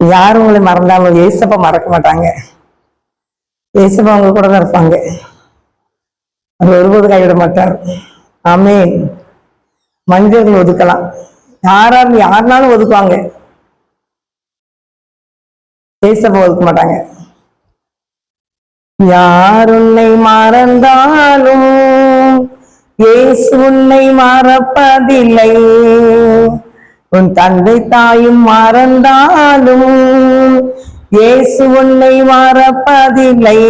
யாரும் உங்களை மறந்தாலும் ஏசப்பா மறக்க மாட்டாங்க. ஏசப்பா அவங்க கூட தான் இருப்பாங்க. அவர் ஒருபோது கைவிட மாட்டார். ஆமே மனிதர்கள் ஒதுக்கலாம். யாராலும் யாருனாலும் ஒதுக்குவாங்க. ஏசப்பா ஒதுக்க மாட்டாங்க. யார் உன்னை மறந்தாலும் இயேசு உன்னை மறப்பதில்லை. உன் தந்தை தாயும் மறந்தாலும் இயேசு உன்னை மறப்பதில்லை.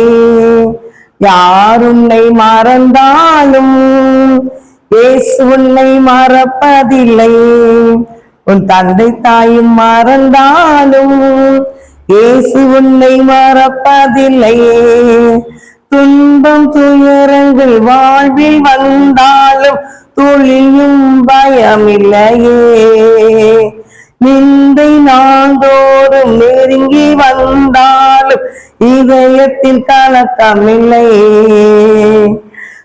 யார் உன்னை மறந்தாலும் இயேசு உன்னை மறப்பதில்லை. உன் தந்தை தாயும் மறந்தாலும் இயேசு உன்னை மறப்பதில்லை. துன்பம் துயரங்கள் வாழ்வில் வந்தாலும் துளியும் பயமில்லையே. நிந்தை நாள்தோறும் நெருங்கி வந்தாலும் இதயத்தில் கலக்கமில்லை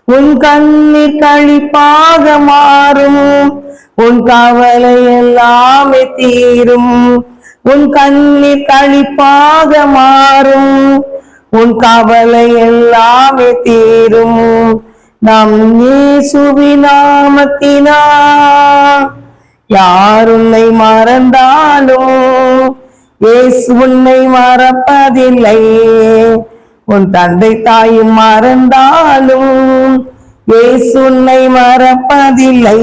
உன் கண்ணீர் கழிப்பாக மாறும். உன் கவலை எல்லாமே தீரும். உன் கண்ணீர் கழிப்பாக மாறும். உன் கவலை எல்லாமே தீரும். நம் இயேசுவி நாமத்தினா யார் உன்னை மறந்தாலும் இயேசு உன்னை மறப்பதில்லை. உன் தந்தை தாயும் மறந்தாலும் இயேசு உன்னை மறப்பதில்லை.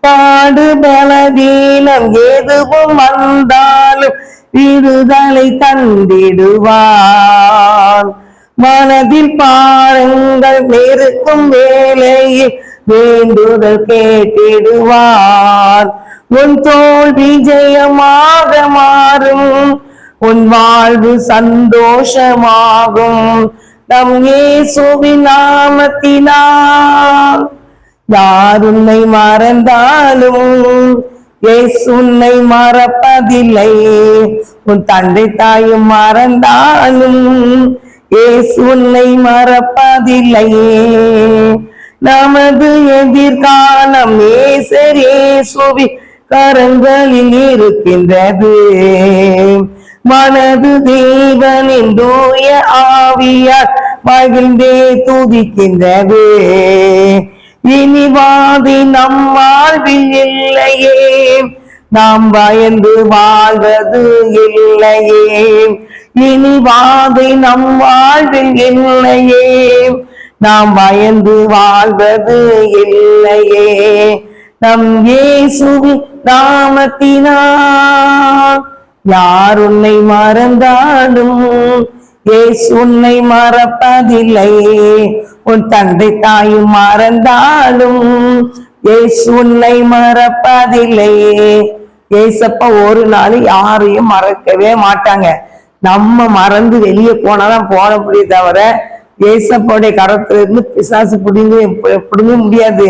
பாடு பலவீனம் எதுவும் வந்தாலும் விடுதலை தந்திடுவான். மனதில் பாருங்கள் நெருக்கும் வேலையில் வேண்டுதல் கேட்டிடுவார். உன் தோல் விஜயமாக மாறும் உன் வாழ்வு சந்தோஷமாகும். நம் ஏசுவின் நாமத்தினால் யார் உன்னை மறந்தாலும் இயேசு உன்னை மறப்பதில்லை. உன் தந்தை தாயும் மறந்தாலும் இயேசு உன்னை மறப்பதில்லை நமது எதிர்காலம் ஏசரேசுவி கரங்களில் இருக்கின்றது. மனது தேவனின் தூய ஆவியார் மகிழ்ந்தே துதிக்கின்றது. இனிவாதி நம்மாழ்வில் இல்லையே. நாம் பயந்து வாழ்வது இல்லையே. இனிவாதை நம் வாழ்வில் இல்லையே. நாம் பயந்து வாழ்வது இல்லையே. நம் இயேசுவி நாமத்தினால் யார் உன்னை மறந்தாலும் ஏசு உன்னை மறப்பதில்லை உன் தந்தை தாயும் மறந்தாலும் ஏசு உன்னை மறப்பதில்லையே. ஏசப்ப ஒரு நாள் யாரையும் மறக்கவே மாட்டாங்க. நம்ம மறந்து வெளியே போனாதான் போன முடியும் தவிர ஏசப்பாவுடைய கரத்துல இருந்து பிசாசு பிடிங்க பிடிங்க முடியாது.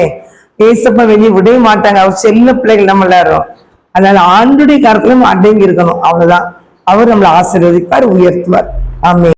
ஏசப்பா வெளியே விடவே மாட்டாங்க. அவர் செல்ல பிள்ளைகள் நம்ம எல்லாரும். அதனால ஆண்டுடைய கரத்துல அடங்கி இருக்கணும் அவ்வளவுதான். அவர் நம்மளை ஆசீர்வதிப்பார் உயர்த்துவார். ஆமே